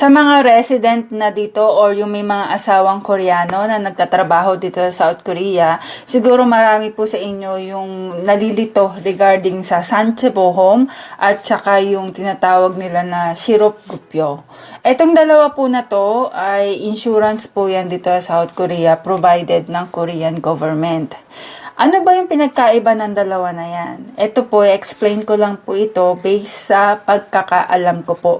Sa mga resident na dito or yung may mga asawang Koreano na nagtatrabaho dito sa South Korea, siguro marami po sa inyo yung nalilito regarding sa Sanchebohom at saka yung tinatawag nila na Shirokgupyo. Etong dalawa po na to ay insurance po yan dito sa South Korea provided ng Korean government. Ano ba yung pinagkaiba ng dalawa na yan? Ito po, explain ko lang po ito based sa pagkakaalam ko po.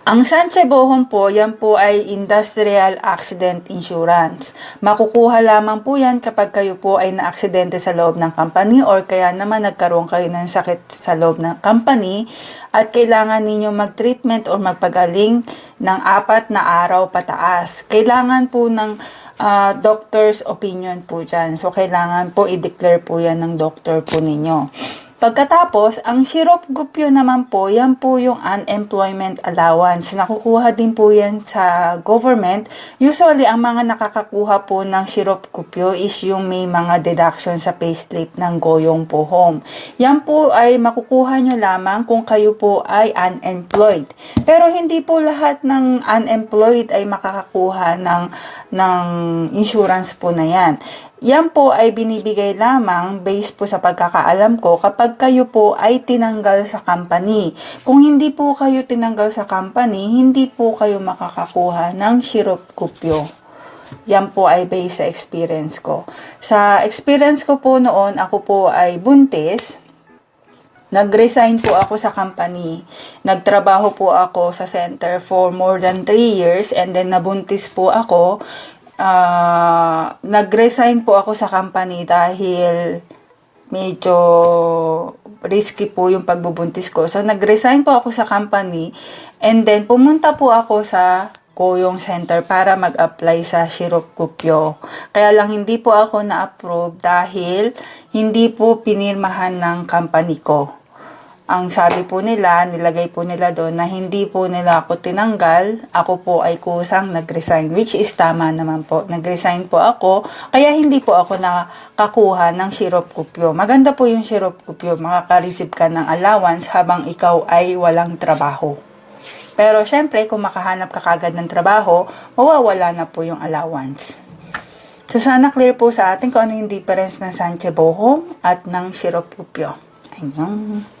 Ang Sanchebohon po, yan po ay Industrial Accident Insurance. Makukuha lamang po yan kapag kayo po ay naaksidente sa loob ng company or kaya naman nagkaroon kayo ng sakit sa loob ng company at kailangan ninyo mag-treatment or magpagaling ng apat na araw pataas. Kailangan po ng ah, doctor's opinion po dyan. So, kailangan po i-declare po yan ng doctor po ninyo. Pagkatapos, ang Shirokgupyo naman po, yan po yung unemployment allowance. Nakukuha din po yan sa government. Usually, ang mga nakakakuha po ng Shirokgupyo is yung may mga deduction sa payslip ng Goyong po home. Yan po ay makukuha nyo lamang kung kayo po ay unemployed. Pero hindi po lahat ng unemployed ay makakakuha ng, ng insurance po na yan. Yan po ay binibigay lamang based po sa pagkakaalam ko kapag kayo po ay tinanggal sa company. Kung hindi po kayo tinanggal sa company, hindi po kayo makakakuha ng Shirokupyo. Yan po ay based sa experience ko. Sa experience ko po noon, ako po ay buntis. Nag-resign po ako sa company. Nagtrabaho po ako sa center for more than 3 years and then nabuntis po ako. Ah, nag-resign po ako sa company dahil medyo risky po yung pagbubuntis ko. So, nag-resign po ako sa company and then pumunta po ako sa Koyong Center para mag-apply sa Shirokukyo. Kaya lang hindi po ako na-approve dahil hindi po pinirmahan ng company ko ang sabi po nila, nilagay po nila doon na hindi po nila ako tinanggal, ako po ay kusang nag-resign, which is tama naman po. Nag-resign po ako, kaya hindi po ako nakakuha ng syrup kupyo. Maganda po yung syrup kupyo, makaka-receive ka ng allowance habang ikaw ay walang trabaho. Pero syempre, kung makahanap ka kagad ng trabaho, mawawala na po yung allowance. So sana clear po sa atin kung ano yung difference ng Sanche Bohom at ng Shirop Kupyo. Ayun.